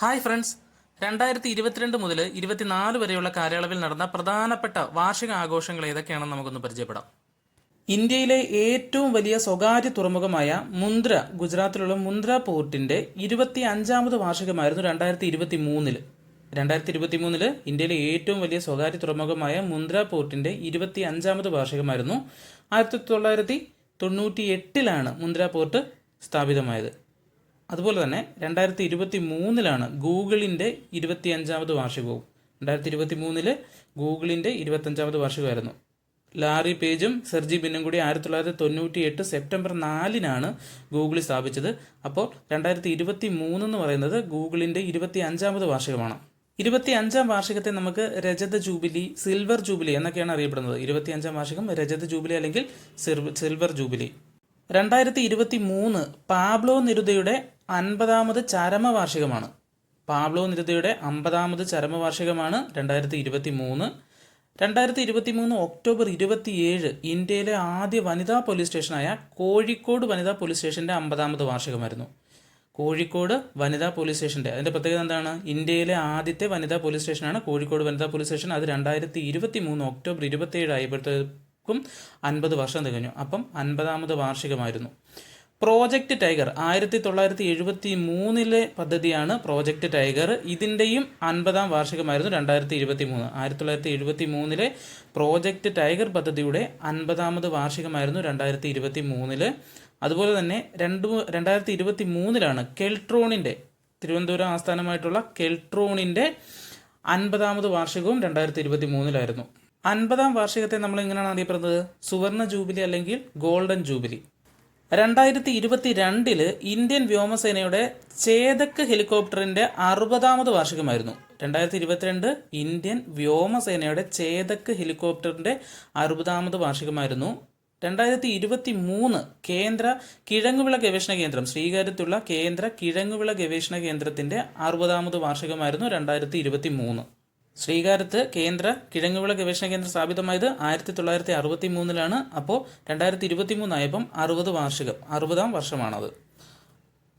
Hi friends. രണ്ടായിരത്തി ഇരുപത്തിരണ്ട് മുതൽ ഇരുപത്തിനാല് വരെയുള്ള കാലയളവിൽ നടന്ന പ്രധാനപ്പെട്ട വാർഷിക ആഘോഷങ്ങൾ ഏതൊക്കെയാണെന്ന് നമുക്കൊന്ന് പരിചയപ്പെടാം. ഇന്ത്യയിലെ ഏറ്റവും വലിയ സ്വകാര്യ തുറമുഖമായ മുന്ദ്ര ഗുജറാത്തിലുള്ള മുന്ദ്ര പോർട്ടിന്റെ ഇരുപത്തി അഞ്ചാമത് വാർഷികമായിരുന്നു രണ്ടായിരത്തി ഇരുപത്തി മൂന്നിൽ രണ്ടായിരത്തി ഇരുപത്തി മൂന്നിൽ ഇന്ത്യയിലെ ഏറ്റവും വലിയ സ്വകാര്യ തുറമുഖമായ മുന്ദ്ര പോർട്ടിന്റെ ഇരുപത്തി അഞ്ചാമത് വാർഷികമായിരുന്നു. ആയിരത്തി തൊള്ളായിരത്തി തൊണ്ണൂറ്റി എട്ടിലാണ് മുന്ദ്ര പോർട്ട് സ്ഥാപിതമായത്. അതുപോലെ തന്നെ രണ്ടായിരത്തി ഇരുപത്തി മൂന്നിലാണ് ഗൂഗിളിന്റെ ഇരുപത്തി അഞ്ചാമത് വാർഷികവും. രണ്ടായിരത്തി ഇരുപത്തി മൂന്നിൽ ഗൂഗിളിന്റെ ഇരുപത്തഞ്ചാമത് വാർഷികമായിരുന്നു. ലാറി പേജും സെർജി ബിന്നും കൂടി ആയിരത്തി തൊള്ളായിരത്തി തൊണ്ണൂറ്റി എട്ട് സെപ്റ്റംബർ നാലിനാണ് ഗൂഗിൾ സ്ഥാപിച്ചത്. അപ്പോൾ രണ്ടായിരത്തി ഇരുപത്തി മൂന്ന് എന്ന് പറയുന്നത് ഗൂഗിളിന്റെ ഇരുപത്തി അഞ്ചാമത് വാർഷികമാണ്. ഇരുപത്തി അഞ്ചാം വാർഷികത്തെ നമുക്ക് രജത ജൂബിലി സിൽവർ ജൂബിലി എന്നൊക്കെയാണ് അറിയപ്പെടുന്നത്. ഇരുപത്തി അഞ്ചാം വാർഷികം രജത ജൂബിലി അല്ലെങ്കിൽ സിൽവർ ജൂബിലി. രണ്ടായിരത്തി ഇരുപത്തി മൂന്ന് പാബ്ലോ നിരുതയുടെ അൻപതാമത് ചരമവാർഷികമാണ്. പാബ്ലോ നിരതയുടെ അമ്പതാമത് ചരമവാർഷികമാണ് രണ്ടായിരത്തി ഇരുപത്തി മൂന്ന് രണ്ടായിരത്തി ഇരുപത്തി മൂന്ന് ഒക്ടോബർ ഇരുപത്തിയേഴ് ഇന്ത്യയിലെ ആദ്യ വനിതാ പോലീസ് സ്റ്റേഷനായ കോഴിക്കോട് വനിതാ പോലീസ് സ്റ്റേഷന്റെ അമ്പതാമത് വാർഷികമായിരുന്നു. കോഴിക്കോട് വനിതാ പോലീസ് സ്റ്റേഷന്റെ അതിന്റെ പ്രത്യേകത എന്താണ്? ഇന്ത്യയിലെ ആദ്യത്തെ വനിതാ പോലീസ് സ്റ്റേഷനാണ് കോഴിക്കോട് വനിതാ പോലീസ് സ്റ്റേഷൻ. അത് രണ്ടായിരത്തി ഇരുപത്തി മൂന്ന് ഒക്ടോബർ ഇരുപത്തിയേഴ് ആയപ്പോഴത്തേക്കും അൻപത് വർഷം തികഞ്ഞു. അപ്പം അൻപതാമത് വാർഷികമായിരുന്നു. പ്രോജക്റ്റ് ടൈഗർ ആയിരത്തി തൊള്ളായിരത്തി എഴുപത്തി മൂന്നിലെ പദ്ധതിയാണ് പ്രോജക്റ്റ് ടൈഗർ ഇതിന്റെയും അൻപതാം വാർഷികമായിരുന്നു രണ്ടായിരത്തി ഇരുപത്തി മൂന്ന് ആയിരത്തി തൊള്ളായിരത്തി എഴുപത്തി മൂന്നിലെ പ്രോജക്റ്റ് ടൈഗർ പദ്ധതിയുടെ അൻപതാമത് വാർഷികമായിരുന്നു രണ്ടായിരത്തി ഇരുപത്തി മൂന്നിൽ അതുപോലെ തന്നെ രണ്ട് രണ്ടായിരത്തി ഇരുപത്തി മൂന്നിലാണ് കെൽട്രോണിന്റെ തിരുവനന്തപുരം ആസ്ഥാനമായിട്ടുള്ള കെൽട്രോണിന്റെ അൻപതാമത് വാർഷികവും രണ്ടായിരത്തി ഇരുപത്തി മൂന്നിലായിരുന്നു അൻപതാം വാർഷികത്തെ നമ്മൾ എങ്ങനെയാണ് അറിയപ്പെടുന്നത് സുവർണ ജൂബിലി അല്ലെങ്കിൽ ഗോൾഡൻ ജൂബിലി രണ്ടായിരത്തി ഇരുപത്തി രണ്ടിൽ ഇന്ത്യൻ വ്യോമസേനയുടെ ചേതക് ഹെലികോപ്റ്ററിന്റെ അറുപതാമത് വാർഷികമായിരുന്നു. രണ്ടായിരത്തി ഇരുപത്തിരണ്ട് ഇന്ത്യൻ വ്യോമസേനയുടെ ചേതക് ഹെലികോപ്റ്ററിന്റെ അറുപതാമത് വാർഷികമായിരുന്നു. രണ്ടായിരത്തി ഇരുപത്തി മൂന്ന് കേന്ദ്ര കിഴങ്ങുവിള ഗവേഷണ കേന്ദ്രം ശ്രീകാര്യത്തുള്ള കേന്ദ്ര കിഴങ്ങുവിള ഗവേഷണ കേന്ദ്രത്തിന്റെ അറുപതാമത് വാർഷികമായിരുന്നു രണ്ടായിരത്തി ഇരുപത്തി മൂന്ന് ശ്രീകാര്യത്ത് കേന്ദ്ര കിഴങ്ങുവിള ഗവേഷണ കേന്ദ്രം സ്ഥാപിതമായത് ആയിരത്തി തൊള്ളായിരത്തി അറുപത്തി മൂന്നിലാണ് അപ്പോൾ രണ്ടായിരത്തി ഇരുപത്തി മൂന്നായപ്പം അറുപത് വാർഷികം അറുപതാം വർഷമാണത്.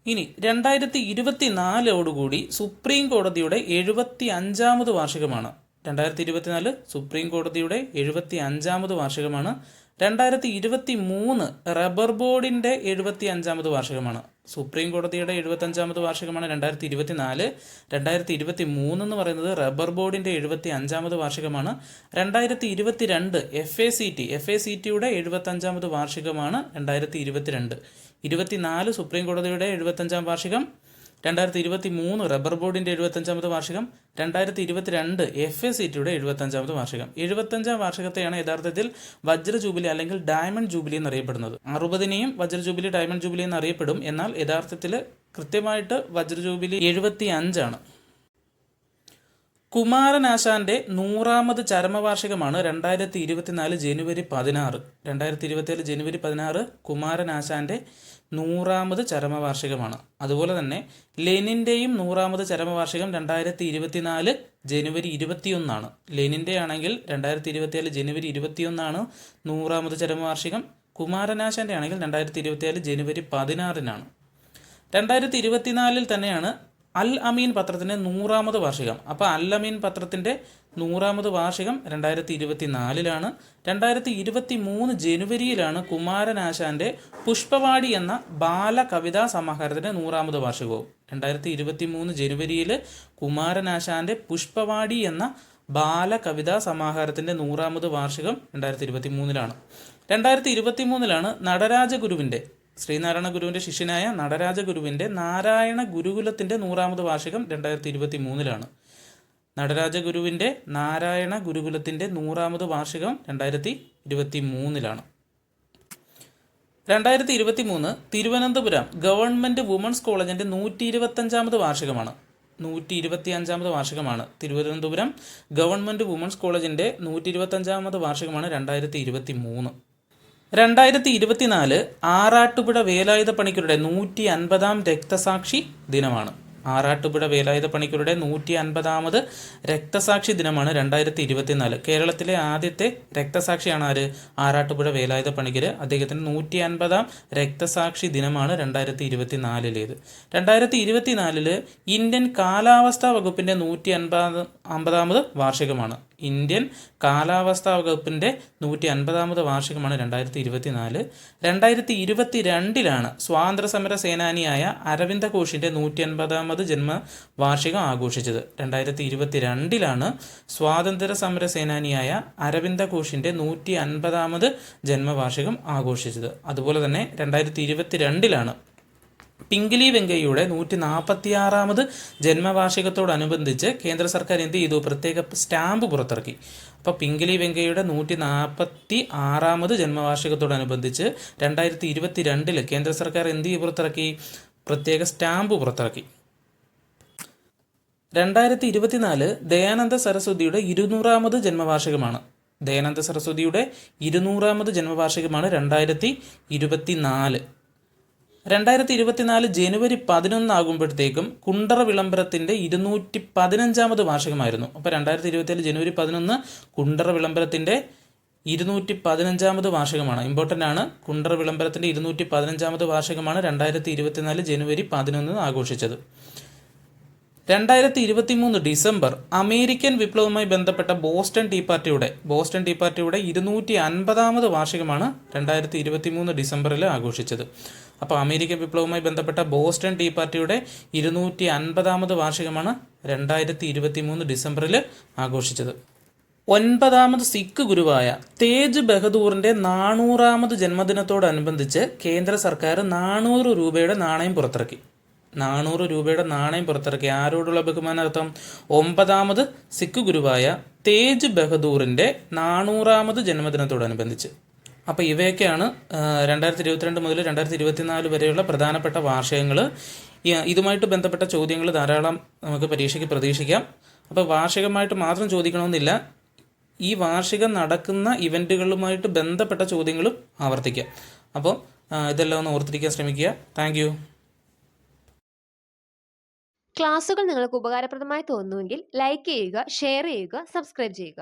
ഇനി രണ്ടായിരത്തി ഇരുപത്തി നാലോടുകൂടി സുപ്രീം കോടതിയുടെ എഴുപത്തി അഞ്ചാമത് വാർഷികമാണ്. രണ്ടായിരത്തി ഇരുപത്തിനാല് സുപ്രീം കോടതിയുടെ എഴുപത്തി അഞ്ചാമത് വാർഷികമാണ്. രണ്ടായിരത്തി ഇരുപത്തി മൂന്ന് റബ്ബർ ബോർഡിന്റെ എഴുപത്തി അഞ്ചാമത് വാർഷികമാണ്. സുപ്രീം കോടതിയുടെ എഴുപത്തി അഞ്ചാമത് വാർഷികമാണ് രണ്ടായിരത്തി ഇരുപത്തി നാല് രണ്ടായിരത്തി ഇരുപത്തി മൂന്ന് എന്ന് പറയുന്നത് റബ്ബർ ബോർഡിന്റെ എഴുപത്തി അഞ്ചാമത് വാർഷികമാണ്. രണ്ടായിരത്തി ഇരുപത്തി രണ്ട് F A C T F A C ടിയുടെ എഴുപത്തി അഞ്ചാമത് വാർഷികമാണ് രണ്ടായിരത്തി ഇരുപത്തിരണ്ട് ഇരുപത്തിനാല് സുപ്രീം കോടതിയുടെ എഴുപത്തഞ്ചാം വാർഷികം രണ്ടായിരത്തി ഇരുപത്തി മൂന്ന് റബ്ബർ ബോർഡിന്റെ എഴുപത്തഞ്ചാമത് വാർഷികം രണ്ടായിരത്തി ഇരുപത്തിരണ്ട് എഫ് എ സി ടിയുടെ എഴുപത്തഞ്ചാമത് വാർഷികം. എഴുപത്തഞ്ചാം വാർഷികത്തെയാണ് യഥാർത്ഥത്തിൽ വജ്ര ജൂബിലി അല്ലെങ്കിൽ ഡയമണ്ട് ജൂബിലി എന്നറിയപ്പെടുന്നത്. അറുപതിനെയും വജ്ര ജൂബിലി ഡയമണ്ട് ജൂബിലി എന്നറിയപ്പെടും. എന്നാൽ യഥാർത്ഥത്തിൽ കൃത്യമായിട്ട് വജ്ര ജൂബിലി എഴുപത്തി അഞ്ചാണ് കുമാരനാശാന്റെ നൂറാമത് ചരമവാർഷികമാണ് രണ്ടായിരത്തി ഇരുപത്തിനാല് ജനുവരി പതിനാറ്. രണ്ടായിരത്തി ഇരുപത്തിയേഴ് ജനുവരി പതിനാറ് കുമാരനാശാന്റെ നൂറാമത് ചരമവാർഷികമാണ്. അതുപോലെ തന്നെ ലെനിന്റെയും നൂറാമത് ചരമവാർഷികം രണ്ടായിരത്തി ഇരുപത്തിനാല് ജനുവരി ഇരുപത്തിയൊന്നാണ്. ലെനിന്റെ ആണെങ്കിൽ രണ്ടായിരത്തി ഇരുപത്തിയേഴ് ജനുവരി ഇരുപത്തിയൊന്നാണ് നൂറാമത് ചരമവാർഷികം. കുമാരനാശന്റെ ആണെങ്കിൽ രണ്ടായിരത്തി ഇരുപത്തിയേഴ് ജനുവരി പതിനാറിനാണ്. രണ്ടായിരത്തി ഇരുപത്തിനാലിൽ തന്നെയാണ് അൽ അമീൻ പത്രത്തിന്റെ നൂറാമത് വാർഷികം. അപ്പോൾ അൽ അമീൻ പത്രത്തിന്റെ നൂറാമത് വാർഷികം രണ്ടായിരത്തി ഇരുപത്തി നാലിലാണ് രണ്ടായിരത്തി ഇരുപത്തി മൂന്ന് ജനുവരിയിലാണ് കുമാരനാശാന്റെ പുഷ്പവാടി എന്ന ബാലകവിതാ സമാഹാരത്തിന്റെ നൂറാമത് വാർഷികവും. രണ്ടായിരത്തി ഇരുപത്തി മൂന്ന് ജനുവരിയിൽ കുമാരനാശാന്റെ പുഷ്പവാടി എന്ന ബാലകവിതാ സമാഹാരത്തിന്റെ നൂറാമത് വാർഷികം രണ്ടായിരത്തി ഇരുപത്തി മൂന്നിലാണ് രണ്ടായിരത്തി ഇരുപത്തി മൂന്നിലാണ് നടരാജ ഗുരുവിന്റെ ശ്രീനാരായണ ഗുരുവിന്റെ ശിഷ്യനായ നടരാജ ഗുരുവിന്റെ നാരായണ ഗുരുകുലത്തിന്റെ നൂറാമത് വാർഷികം രണ്ടായിരത്തി ഇരുപത്തി മൂന്നിലാണ് നടരാജ ഗുരുവിന്റെ നാരായണ ഗുരുകുലത്തിന്റെ നൂറാമത് വാർഷികം രണ്ടായിരത്തി ഇരുപത്തി മൂന്നിലാണ് രണ്ടായിരത്തി ഇരുപത്തി മൂന്ന് തിരുവനന്തപുരം ഗവൺമെന്റ് വുമൺസ് കോളേജിന്റെ നൂറ്റി ഇരുപത്തഞ്ചാമത് വാർഷികമാണ്. നൂറ്റി ഇരുപത്തി അഞ്ചാമത് വാർഷികമാണ്. തിരുവനന്തപുരം ഗവൺമെന്റ് വുമൺസ് കോളേജിന്റെ നൂറ്റി ഇരുപത്തഞ്ചാമത് വാർഷികമാണ് രണ്ടായിരത്തി ഇരുപത്തി മൂന്ന് രണ്ടായിരത്തി ഇരുപത്തിനാല് ആറാട്ടുപുഴ വേലായുധ പണിക്കരുടെ നൂറ്റി അൻപതാം രക്തസാക്ഷി ദിനമാണ്. ആറാട്ടുപുഴ വേലായുധ പണിക്കരുടെ നൂറ്റി അൻപതാമത് രക്തസാക്ഷി ദിനമാണ് രണ്ടായിരത്തി ഇരുപത്തിനാല് കേരളത്തിലെ ആദ്യത്തെ രക്തസാക്ഷിയാണ് ആര്? ആറാട്ടുപുഴ വേലായുധ പണിക്കർ അദ്ദേഹത്തിന് നൂറ്റി അൻപതാം രക്തസാക്ഷി ദിനമാണ് രണ്ടായിരത്തി ഇരുപത്തിനാലിലേത് രണ്ടായിരത്തി ഇരുപത്തിനാലിൽ ഇന്ത്യൻ കാലാവസ്ഥാ വകുപ്പിന്റെ നൂറ്റി അൻപത് അമ്പതാമത് വാർഷികമാണ്. ഇന്ത്യൻ കാലാവസ്ഥാ വകുപ്പിന്റെ നൂറ്റി അൻപതാമത് വാർഷികമാണ് രണ്ടായിരത്തി ഇരുപത്തിനാല് രണ്ടായിരത്തി ഇരുപത്തി രണ്ടിലാണ് സ്വാതന്ത്ര്യ സമര സേനാനിയായ അരവിന്ദ ഘോഷിന്റെ നൂറ്റി അൻപതാമത് ജന്മ വാർഷികം ആഘോഷിച്ചത്. രണ്ടായിരത്തി ഇരുപത്തി രണ്ടിലാണ് സ്വാതന്ത്ര്യ സമര സേനാനിയായ അരവിന്ദ ഘോഷിന്റെ നൂറ്റി അൻപതാമത് ജന്മവാർഷികം ആഘോഷിച്ചത്. അതുപോലെ തന്നെ രണ്ടായിരത്തി ഇരുപത്തി രണ്ടിലാണ് പിങ്കിലി വെങ്കയ്യയുടെ നൂറ്റി നാൽപ്പത്തിയാറാമത് ജന്മവാർഷികത്തോടനുബന്ധിച്ച് കേന്ദ്ര സർക്കാർ എന്ത് ചെയ്തു? പ്രത്യേക സ്റ്റാമ്പ് പുറത്തിറക്കി. അപ്പോൾ പിങ്കിലി വെങ്കയ്യയുടെ നൂറ്റി നാൽപ്പത്തി ആറാമത് ജന്മവാർഷികത്തോടനുബന്ധിച്ച് രണ്ടായിരത്തി ഇരുപത്തി രണ്ടിൽ കേന്ദ്ര സർക്കാർ എന്ത് പുറത്തിറക്കി? പ്രത്യേക സ്റ്റാമ്പ് പുറത്തിറക്കി. രണ്ടായിരത്തി ഇരുപത്തിനാല് ദയാനന്ദ സരസ്വതിയുടെ ഇരുന്നൂറാമത് ജന്മവാർഷികമാണ്. ദയാനന്ദ സരസ്വതിയുടെ ഇരുന്നൂറാമത് ജന്മവാർഷികമാണ് രണ്ടായിരത്തി ഇരുപത്തിനാല് രണ്ടായിരത്തി ഇരുപത്തിനാല് ജനുവരി പതിനൊന്നാകുമ്പോഴത്തേക്കും കുണ്ടറ വിളംബരത്തിന്റെ ഇരുന്നൂറ്റി പതിനഞ്ചാമത് വാർഷികമായിരുന്നു. അപ്പോൾ രണ്ടായിരത്തി ഇരുപത്തിയേഴ് ജനുവരി പതിനൊന്ന് കുണ്ടറ വിളംബരത്തിന്റെ ഇരുന്നൂറ്റി പതിനഞ്ചാമത് വാർഷികമാണ്. ഇമ്പോർട്ടന്റ് ആണ്. കുണ്ടറ വിളംബരത്തിന്റെ ഇരുന്നൂറ്റി പതിനഞ്ചാമത് വാർഷികമാണ് രണ്ടായിരത്തി ഇരുപത്തിനാല് ജനുവരി പതിനൊന്ന് ആഘോഷിച്ചത്. രണ്ടായിരത്തി ഇരുപത്തി മൂന്ന് ഡിസംബർ അമേരിക്കൻ വിപ്ലവവുമായി ബന്ധപ്പെട്ട ബോസ്റ്റൺ ടീ പാർട്ടിയുടെ ബോസ്റ്റൺ ടീ പാർട്ടിയുടെ ഇരുന്നൂറ്റി അൻപതാമത് വാർഷികമാണ് രണ്ടായിരത്തി ഇരുപത്തി മൂന്ന് ഡിസംബറിൽ ആഘോഷിച്ചത്. അപ്പോൾ അമേരിക്കൻ വിപ്ലവവുമായി ബന്ധപ്പെട്ട ബോസ്റ്റൺ ടീ പാർട്ടിയുടെ ഇരുന്നൂറ്റി അൻപതാമത് വാർഷികമാണ് രണ്ടായിരത്തി ഇരുപത്തി മൂന്ന് ഡിസംബറിൽ ആഘോഷിച്ചത്. ഒൻപതാമത് സിഖ് ഗുരുവായ തേജ് ബഹദൂറിന്റെ നാനൂറാമത് ജന്മദിനത്തോടനുബന്ധിച്ച് കേന്ദ്ര സർക്കാർ നാനൂറ് രൂപയുടെ നാണയം പുറത്തിറക്കി. നാനൂറ് രൂപയുടെ നാണയം പുറത്തിറക്കി. ആരോടുള്ള ബഹുമാനാർത്ഥം? ഒമ്പതാമത് സിഖ് ഗുരുവായ തേജ് ബഹദൂറിന്റെ നാനൂറാമത് ജന്മദിനത്തോടനുബന്ധിച്ച്. അപ്പോൾ ഇവയൊക്കെയാണ് രണ്ടായിരത്തി ഇരുപത്തിരണ്ട് മുതൽ രണ്ടായിരത്തി ഇരുപത്തിനാല് വരെയുള്ള പ്രധാനപ്പെട്ട വാർഷികങ്ങൾ ഇതുമായിട്ട് ബന്ധപ്പെട്ട ചോദ്യങ്ങൾ ധാരാളം നമുക്ക് പരീക്ഷയ്ക്ക് പ്രതീക്ഷിക്കാം. അപ്പോൾ വാർഷികമായിട്ട് മാത്രം ചോദിക്കണമെന്നില്ല ഈ വാർഷികം നടക്കുന്ന ഇവന്റുകളുമായിട്ട് ബന്ധപ്പെട്ട ചോദ്യങ്ങളും ആവർത്തിക്കാം അപ്പോൾ ഇതെല്ലാം ഒന്ന് ഓർത്തിരിക്കാൻ ശ്രമിക്കുക. താങ്ക് ക്ലാസുകൾ നിങ്ങൾക്ക് ഉപകാരപ്രദമായി തോന്നുന്നുവെങ്കിൽ ലൈക്ക് ചെയ്യുക ഷെയർ ചെയ്യുക സബ്സ്ക്രൈബ് ചെയ്യുക.